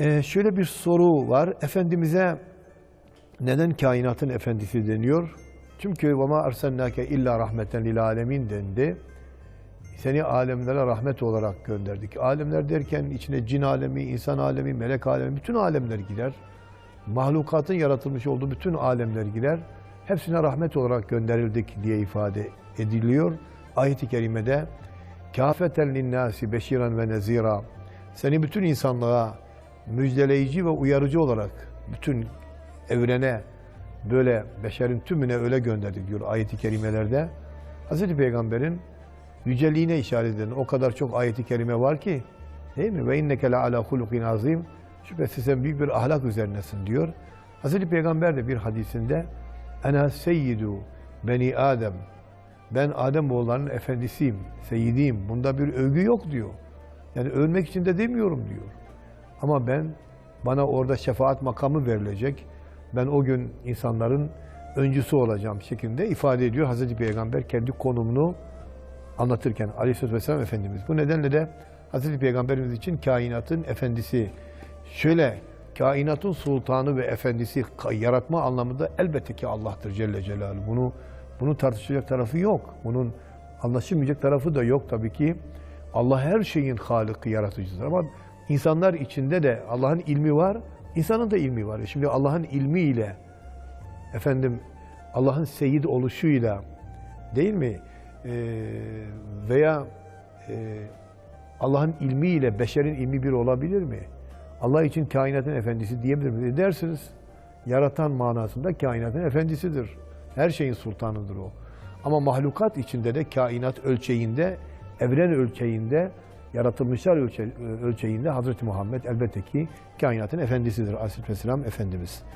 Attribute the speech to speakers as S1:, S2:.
S1: Ee, şöyle bir soru var. Efendimiz'e neden kainatın efendisi deniyor? Çünkü ve ma illa rahmeten lil alemin dendi. Seni alemlere rahmet olarak gönderdik. Alemler derken içine cin alemi, insan alemi, melek alemi, bütün alemler girer. Mahlukatın yaratılmış olduğu bütün alemler girer. Hepsine rahmet olarak gönderildik diye ifade ediliyor. Ayet-i kerimede kâfeten linnâsi beşiren ve nezira. Seni bütün insanlığa müjdeleyici ve uyarıcı olarak bütün evrene böyle beşerin tümüne öyle gönderdik diyor ayet-i kerimelerde. Hazreti Peygamber'in yüceliğine işaret eden o kadar çok ayet-i kerime var ki değil mi? Ve inneke la ala hulukin azim. Şüphesiz sen büyük bir ahlak üzerinesin diyor. Hazreti Peygamber de bir hadisinde Ena seyyidu beni Adem. Ben Adem oğullarının efendisiyim, seyyidiyim. Bunda bir övgü yok diyor. Yani övmek için de demiyorum diyor. Ama ben bana orada şefaat makamı verilecek. Ben o gün insanların öncüsü olacağım şeklinde ifade ediyor Hazreti Peygamber kendi konumunu anlatırken Aleyhisselatü Vesselam Efendimiz. Bu nedenle de Hazreti Peygamberimiz için kainatın efendisi şöyle kainatın sultanı ve efendisi yaratma anlamında elbette ki Allah'tır Celle Celaluhu. Bunu bunu tartışacak tarafı yok. Bunun anlaşılmayacak tarafı da yok tabii ki. Allah her şeyin haliki, yaratıcısıdır. Ama insanlar içinde de Allah'ın ilmi var, insanın da ilmi var. Şimdi Allah'ın ilmiyle, efendim Allah'ın seyid oluşuyla değil mi? Ee, veya e, Allah'ın ilmiyle beşerin ilmi bir olabilir mi? Allah için kainatın efendisi diyebilir mi? Dersiniz. Yaratan manasında kainatın efendisidir. Her şeyin sultanıdır o. Ama mahlukat içinde de kainat ölçeğinde, evren ölçeğinde, yaratılmışlar ölçe, ölçeğinde Hazreti Muhammed elbette ki kainatın efendisidir. Aleyhisselam Efendimiz.